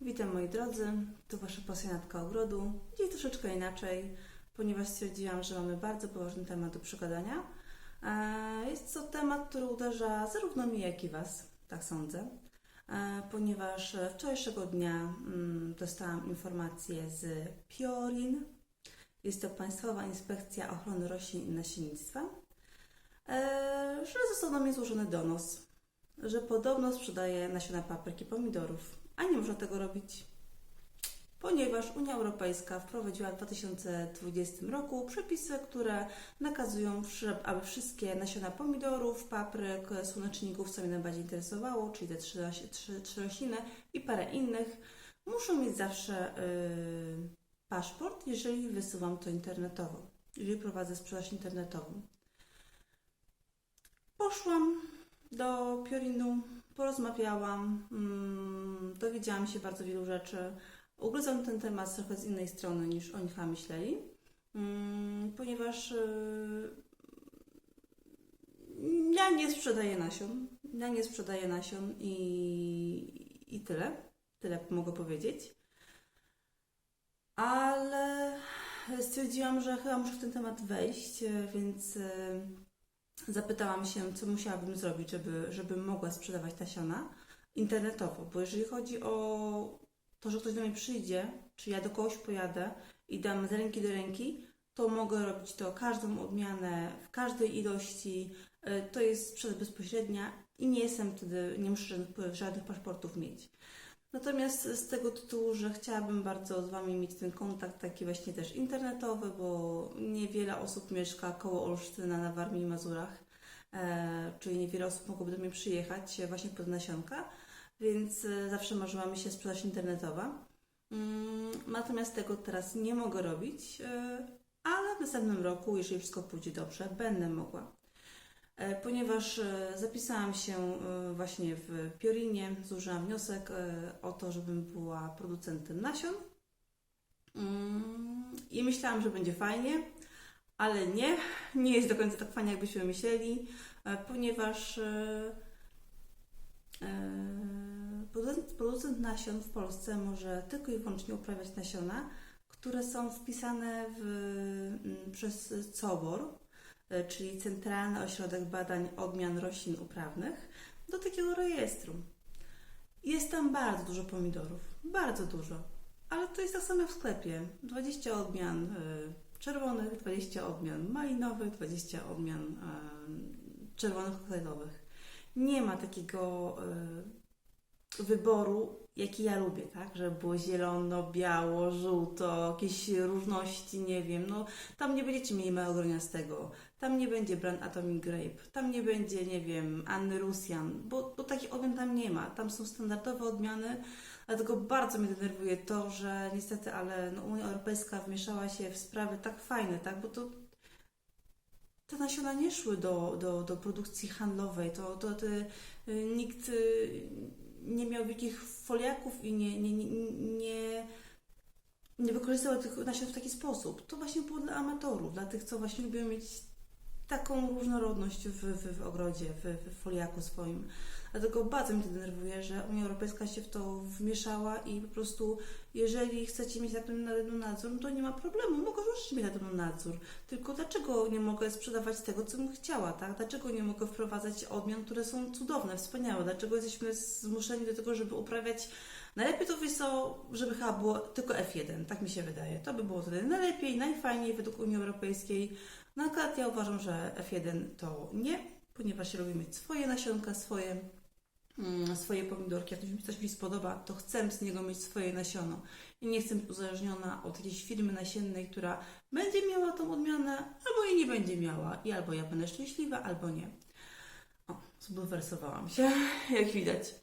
Witam moi drodzy, tu Wasza pasjonatka ogrodu. Dziś troszeczkę inaczej, ponieważ stwierdziłam, że mamy bardzo poważny temat do przegadania. E, Jest to temat, który uderza zarówno mnie, jak i Was, tak sądzę, E, ponieważ wczorajszego dnia mm, dostałam informację z Piorin. Jest to Państwowa Inspekcja Ochrony Roślin i Nasiennictwa, e, że został do mnie złożony donos, że podobno sprzedaje nasiona papryki pomidorów, a nie można tego robić, ponieważ Unia Europejska wprowadziła w 2020 roku przepisy, które nakazują, aby wszystkie nasiona pomidorów, papryk, słoneczników, co mnie najbardziej interesowało, czyli te trzy, trzy, trzy rośliny i parę innych, muszą mieć zawsze yy, paszport, jeżeli wysyłam to internetowo, jeżeli prowadzę sprzedaż internetową. Poszłam do Piorinu, porozmawiałam, mm, dowiedziałam się bardzo wielu rzeczy. Ugryzłam ten temat trochę z innej strony niż oni chyba myśleli, mm, ponieważ yy, ja nie sprzedaję nasion. Ja nie sprzedaję nasion i, i tyle. Tyle mogę powiedzieć. Ale stwierdziłam, że chyba muszę w ten temat wejść, więc. yy, zapytałam się, co musiałabym zrobić, żeby, żeby mogła sprzedawać nasiona internetowo, bo jeżeli chodzi o to, że ktoś do mnie przyjdzie, czy ja do kogoś pojadę i dam z ręki do ręki, to mogę robić to każdą odmianę, w każdej ilości. Y, To jest sprzedaż bezpośrednia i nie jestem wtedy, nie muszę żadnych paszportów mieć. Natomiast z tego tytułu, że chciałabym bardzo z Wami mieć ten kontakt taki właśnie też internetowy, bo niewiele osób mieszka koło Olsztyna na Warmii i Mazurach, e, czyli niewiele osób mogłoby do mnie przyjechać e, właśnie pod nasionka, więc e, zawsze marzyła mi się sprzedaż internetowa. Mm, Natomiast tego teraz nie mogę robić, e, ale w następnym roku, jeżeli wszystko pójdzie dobrze, będę mogła. E, Ponieważ e, zapisałam się e, właśnie w Piorinie, złożyłam wniosek o to, żebym była producentem nasion. Mm, I myślałam, że będzie fajnie, ale nie, nie jest do końca tak fajnie, jakbyśmy myśleli, ponieważ producent, nasion w Polsce może tylko i wyłącznie uprawiać nasiona, które są wpisane w, mm, przez COBOR, czyli Centralny Ośrodek Badań Odmian Roślin Uprawnych, do takiego rejestru. Jest tam bardzo dużo pomidorów, bardzo dużo, ale to jest tak samo w sklepie. 20 odmian e, czerwonych, 20 odmian malinowych, 20 odmian e, czerwonych koktajlowych. Nie ma takiego e, wyboru, jaki ja lubię, tak? Żeby było zielono, biało, żółto, jakieś różności, nie wiem. No, tam nie będziecie mieli małogroniastego, tam nie będzie Brand Atomic Grape, tam nie będzie, nie wiem, Anny Rusjan, bo, bo takich odmian tam nie ma. Tam są standardowe odmiany, dlatego bardzo mnie denerwuje to, że niestety, ale no, Unia Europejska wmieszała się w sprawy tak fajne, tak? Bo to te nasiona nie szły do, do, do produkcji handlowej, to, to te, y, nikt y, nie miał wielkich foliaków i nie, nie, nie, nie, wykorzystywał tych nasion w taki sposób. To właśnie było dla amatorów, dla tych, co właśnie lubią mieć taką różnorodność w, w, w ogrodzie, w, w foliaku swoim. Dlatego bardzo mnie to denerwuje, że Unia Europejska się w to wmieszała i po prostu, jeżeli chcecie mieć nad tym nadzór, no to nie ma problemu, mogę również mieć nade mną nadzór. Tylko dlaczego nie mogę sprzedawać tego, co bym chciała, tak? Dlaczego nie mogę wprowadzać odmian, które są cudowne, wspaniałe? Dlaczego jesteśmy zmuszeni do tego, żeby uprawiać Najlepiej to wiesz co, żeby chyba było tylko F1, tak mi się wydaje. To by było wtedy najlepiej, najfajniej według Unii Europejskiej. No akurat ja uważam, że F1 to nie, ponieważ lubię mieć swoje nasionka, swoje, mm, swoje pomidorki. Jak mi, coś mi spodoba, to chcę z niego mieć swoje nasiono. I nie chcę być uzależniona od jakiejś firmy nasiennej, która będzie miała tą odmianę, albo jej nie będzie miała. I albo ja będę szczęśliwa, albo nie. O, zbulwersowałam się, jak widać.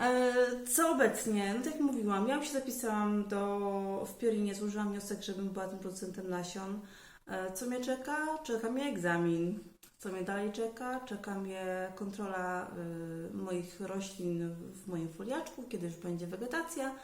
E, Co obecnie? No tak jak mówiłam, ja się zapisałam do, w Piorinie, złożyłam wniosek, żebym była tym producentem nasion. E, Co mnie czeka? Czeka mnie egzamin. Co mnie dalej czeka? Czeka mnie kontrola y, moich roślin w moim foliaczku, kiedy już będzie wegetacja.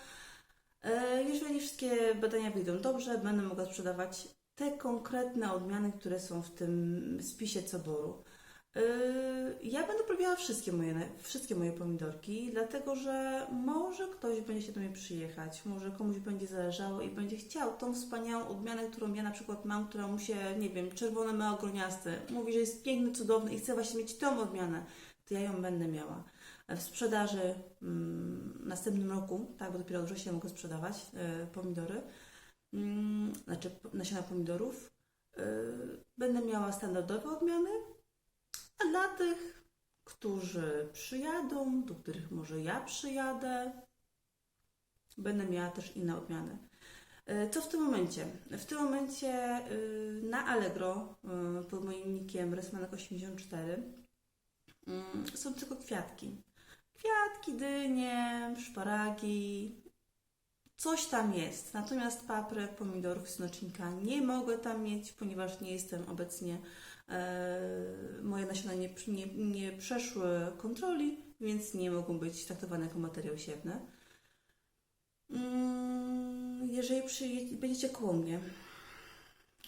E, Jeżeli wszystkie badania wyjdą dobrze, będę mogła sprzedawać te konkretne odmiany, które są w tym spisie coboru. Yy, Ja będę próbowała wszystkie moje, wszystkie moje pomidorki, dlatego że może ktoś będzie się do mnie przyjechać, może komuś będzie zależało i będzie chciał tą wspaniałą odmianę, którą ja na przykład mam, która mu się, nie wiem, czerwone małogroniaste, mówi, że jest piękny, cudowny i chce właśnie mieć tą odmianę, to ja ją będę miała. W sprzedaży mm, w następnym roku, tak, bo dopiero od września mogę sprzedawać e, pomidory, mm, znaczy nasiona pomidorów, e, będę miała standardowe odmiany, dla tych, którzy przyjadą, do których może ja przyjadę, będę miała też inne odmiany. E, Co w tym momencie? W tym momencie y, na Allegro y, pod moim nickiem Resmanek84 mm, są tylko kwiatki. Kwiatki, dynie, szparagi, coś tam jest. Natomiast papryk, pomidorów, snocznika nie mogę tam mieć, ponieważ nie jestem obecnie, e, moje nasiona nie, nie, nie przeszły kontroli, więc nie mogą być traktowane jako materiał siewny. Mm, Jeżeli przyje- będziecie koło mnie,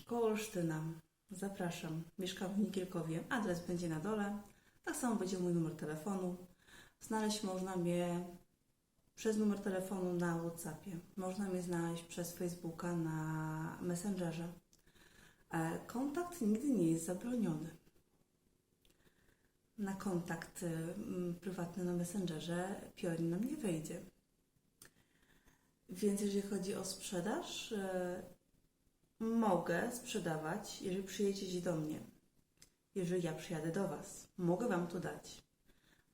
koło Olsztyna, zapraszam. Mieszkam w Nikielkowie, adres będzie na dole. Tak samo będzie mój numer telefonu. Znaleźć można mnie przez numer telefonu na WhatsAppie. Można mnie znaleźć przez Facebooka na Messengerze. E, Kontakt nigdy nie jest zabroniony. Na kontakt y, prywatny na Messengerze Piorin nam nie wejdzie. Więc jeżeli chodzi o sprzedaż, e, mogę sprzedawać, jeżeli przyjedziecie do mnie. Jeżeli ja przyjadę do Was, mogę Wam to dać.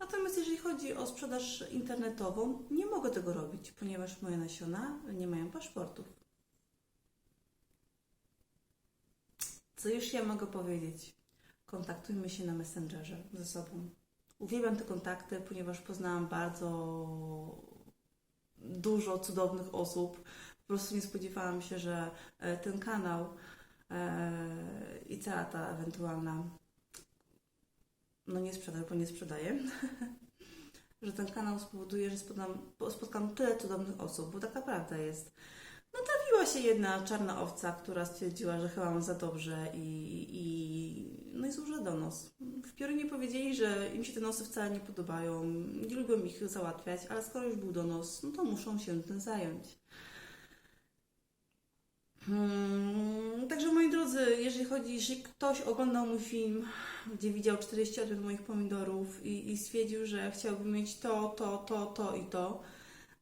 Natomiast jeżeli chodzi o sprzedaż internetową, nie mogę tego robić, ponieważ moje nasiona nie mają paszportów. Co już ja mogę powiedzieć? Kontaktujmy się na Messengerze ze sobą. Uwielbiam te kontakty, ponieważ poznałam bardzo dużo cudownych osób. Po prostu nie spodziewałam się, że e, ten kanał e, i cała ta ewentualna, no nie sprzedaż, bo nie sprzedaję, że ten kanał spowoduje, że spotkam, spotkam tyle cudownych osób, bo tak naprawdę jest. No trafiła się jedna czarna owca, która stwierdziła, że chyba mam za dobrze i, i no i złożyła donos. W Piorunie powiedzieli, że im się te nosy wcale nie podobają, nie lubią ich załatwiać, ale skoro już był donos, no to muszą się tym zająć. Hmm, także moi drodzy, jeżeli chodzi, jeżeli ktoś oglądał mój film, gdzie widział 40 odmian moich pomidorów i, i stwierdził, że chciałby mieć to, to, to, to i to,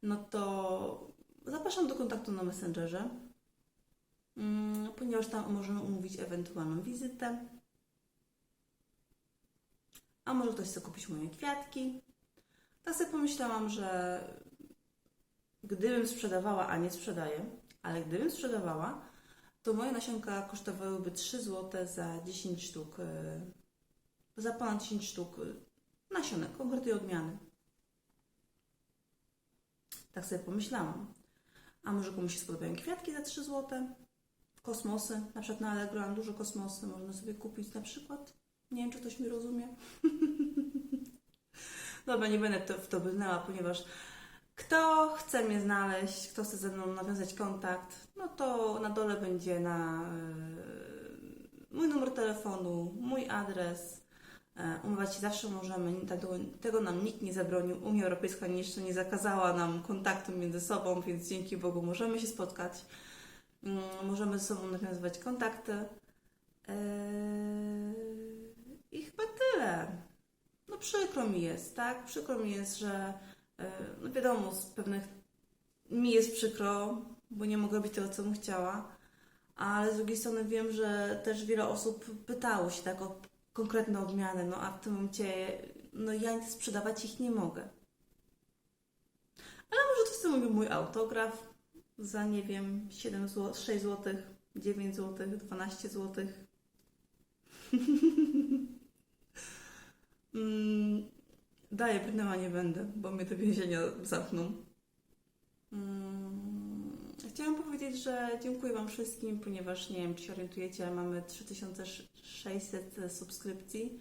no to zapraszam do kontaktu na Messengerze, mm, ponieważ tam możemy umówić ewentualną wizytę. A może ktoś chce kupić moje kwiatki. Tak sobie pomyślałam, że gdybym sprzedawała, a nie sprzedaję, ale gdybym sprzedawała, to moje nasionka kosztowałyby 3 zł za 10 sztuk, e, za ponad 10 sztuk e, nasionek, konkretnej odmiany. Tak sobie pomyślałam. A może komuś się spodobają kwiatki za 3 zł? Kosmosy, na przykład na Allegro mam dużo kosmosy, można sobie kupić na przykład. Nie wiem, czy ktoś mi rozumie. Dobra, nie będę w to brnęła, ponieważ kto chce mnie znaleźć, kto chce ze mną nawiązać kontakt, no to na dole będzie na e, mój numer telefonu, mój adres. E, Umawiać się zawsze możemy, tego, nam nikt nie zabronił. Unia Europejska jeszcze nie zakazała nam kontaktu między sobą, więc dzięki Bogu możemy się spotkać. Mm, Możemy ze sobą nawiązywać kontakty. Eee, I chyba tyle. No przykro mi jest, tak? Przykro mi jest, że e, no wiadomo, z pewnych mi jest przykro, bo nie mogę robić tego, co bym chciała, ale z drugiej strony wiem, że też wiele osób pytało się tak o konkretne odmiany, no a w tym momencie no ja sprzedawać ich nie mogę. Ale może ktoś chce mój- mój autograf za, nie wiem, 7 zł, 6 zł, 9 zł, 12 zł. Mm, Daję, brnęła nie będę, bo mnie do więzienia zamkną. Mm, Chciałam powiedzieć, że dziękuję Wam wszystkim, ponieważ nie wiem, czy się orientujecie, ale mamy 3600 subskrypcji.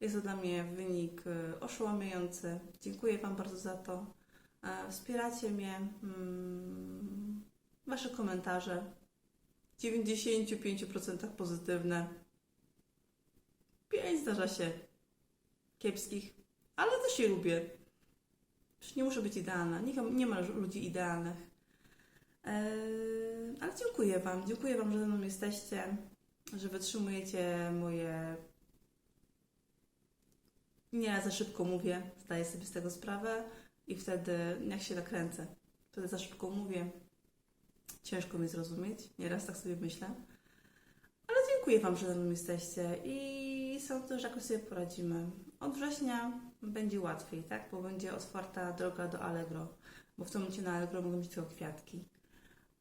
Jest to dla mnie wynik e, oszałamiający. Dziękuję Wam bardzo za to. E, Wspieracie mnie. mm, Wasze komentarze w 95% pozytywne. 5 zdarza się kiepskich, ale też je lubię. Przecież nie muszę być idealna. Nie, nie ma ludzi idealnych. Eee, ale dziękuję Wam. Dziękuję Wam, że ze mną jesteście, że wytrzymujecie moje. Nie, za szybko mówię, zdaję sobie z tego sprawę i wtedy, jak się nakręcę, wtedy za szybko mówię. Ciężko mi zrozumieć, nieraz tak sobie myślę. Ale dziękuję Wam, że ze mną jesteście i sądzę, że jakoś sobie poradzimy. Od września będzie łatwiej, tak? Bo będzie otwarta droga do Allegro, bo w tym momencie na Allegro mogą być tylko kwiatki.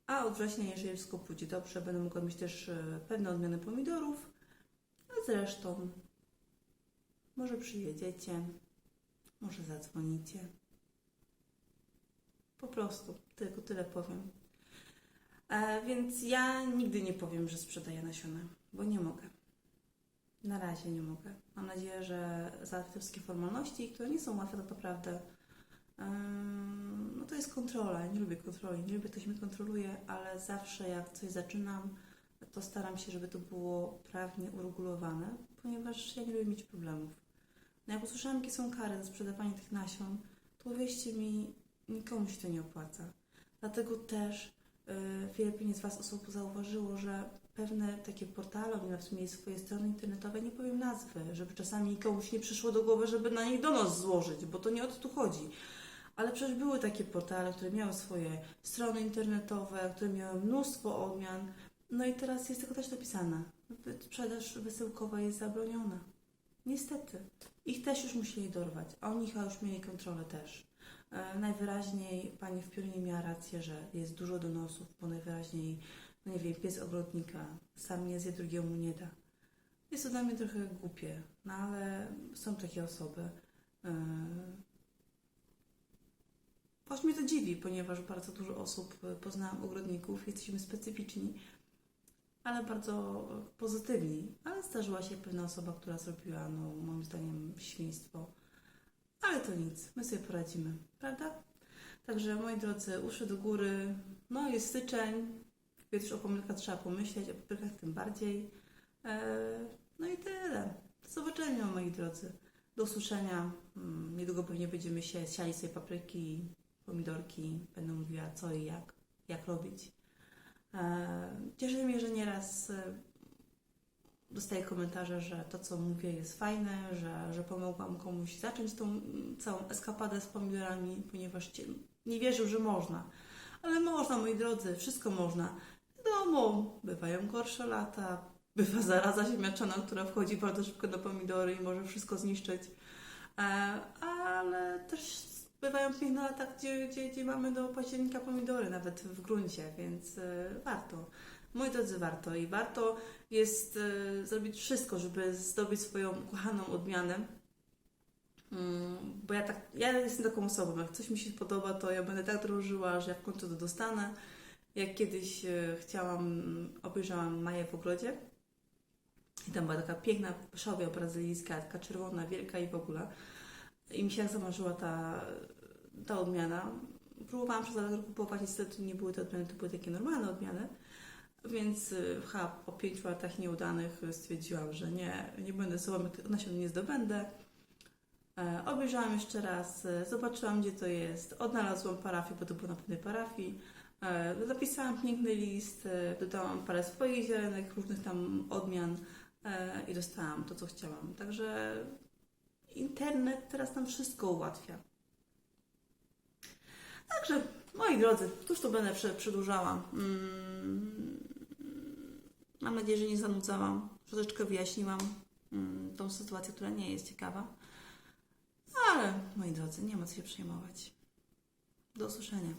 A od września, jeżeli wszystko pójdzie dobrze, będę mogła mieć też e, pewne odmiany pomidorów. A zresztą, może przyjedziecie, może zadzwonicie. Po prostu, tylko tyle powiem. E, więc ja nigdy nie powiem, że sprzedaję nasiona, bo nie mogę. Na razie nie mogę. Mam nadzieję, że załatwię wszystkie formalności, które nie są łatwe tak naprawdę. No to jest kontrola. Ja Nie lubię kontroli, nie lubię, ktoś mnie kontroluje, ale zawsze jak coś zaczynam, to staram się, żeby to było prawnie uregulowane, ponieważ ja nie lubię mieć problemów. No jak usłyszałam, jakie są kary za sprzedawanie tych nasion, to uwierzcie mi, nikomu się to nie opłaca. Dlatego też yy, wiele pewnie z Was osób zauważyło, że pewne takie portale, oni nawet mieli swoje strony internetowe, nie powiem nazwy, żeby czasami komuś nie przyszło do głowy, żeby na nich do nas złożyć, bo to nie o to tu chodzi. Ale przecież były takie portale, które miały swoje strony internetowe, które miały mnóstwo odmian. No i teraz jest tylko też napisane, sprzedaż wysyłkowa jest zabroniona. Niestety. Ich też już musieli dorwać, a oni chyba już mieli kontrolę też. E, najwyraźniej pani w Pionie miała rację, że jest dużo donosów, bo najwyraźniej, no nie wiem, pies ogrodnika sam nie zje, drugiemu nie da. Jest to dla mnie trochę głupie, no ale są takie osoby. E, Aż mnie to dziwi, ponieważ bardzo dużo osób e, poznałam ogrodników, jesteśmy specyficzni, ale bardzo pozytywni. Ale zdarzyła się pewna osoba, która zrobiła, no moim zdaniem, świństwo. Ale to nic, my sobie poradzimy, prawda? Także moi drodzy, uszy do góry, no jest styczeń, więc o pomyłkach trzeba pomyśleć, o paprykach tym bardziej. E, no i tyle. Do zobaczenia, moi drodzy. Do usłyszenia. Mm, Niedługo pewnie będziemy się siali sobie papryki, pomidorki. Będę mówiła co i jak, jak robić. E, Cieszy mnie, że nieraz e, dostaję komentarze, że to, co mówię, jest fajne, że, że pomogłam komuś zacząć tą całą eskapadę z pomidorami, ponieważ nie wierzył, że można. Ale można, moi drodzy, wszystko można. Wiadomo, bywają gorsze lata, bywa zaraza ziemniaczana, która wchodzi bardzo szybko na pomidory i może wszystko zniszczyć. E, ale też bywają piękne lata, gdzie, gdzie, gdzie mamy do października pomidory, nawet w gruncie, więc e, warto. Moi drodzy, warto i warto jest e, zrobić wszystko, żeby zdobyć swoją ukochaną odmianę. Mm, Bo ja tak, ja jestem taką osobą, jak coś mi się podoba, to ja będę tak drążyła, że ja w końcu to dostanę. Jak kiedyś e, chciałam, obejrzałam Maję w ogrodzie i tam była taka piękna szowia brazylijska, taka czerwona, wielka i w ogóle. I mi się jak zamarzyła ta, ta odmiana. Próbowałam przez lata kupować, niestety nie były te odmiany, to były takie normalne odmiany. Więc y, ha, po pięciu latach nieudanych stwierdziłam, że nie, nie będę sobą, nasion nie zdobędę. E, obejrzałam jeszcze raz, e, zobaczyłam gdzie to jest, odnalazłam parafię, bo to było na pewnej parafii. E, piękny list, e, dodałam parę swoich ziarenek, różnych tam odmian e, i dostałam to, co chciałam. Także internet teraz nam wszystko ułatwia. Także, moi drodzy, cóż to będę prze- przedłużała. Mm, Mam nadzieję, że nie zanudzałam. Troszeczkę wyjaśniłam mm, tą sytuację, która nie jest ciekawa. Ale, moi drodzy, nie ma co się przejmować. Do usłyszenia.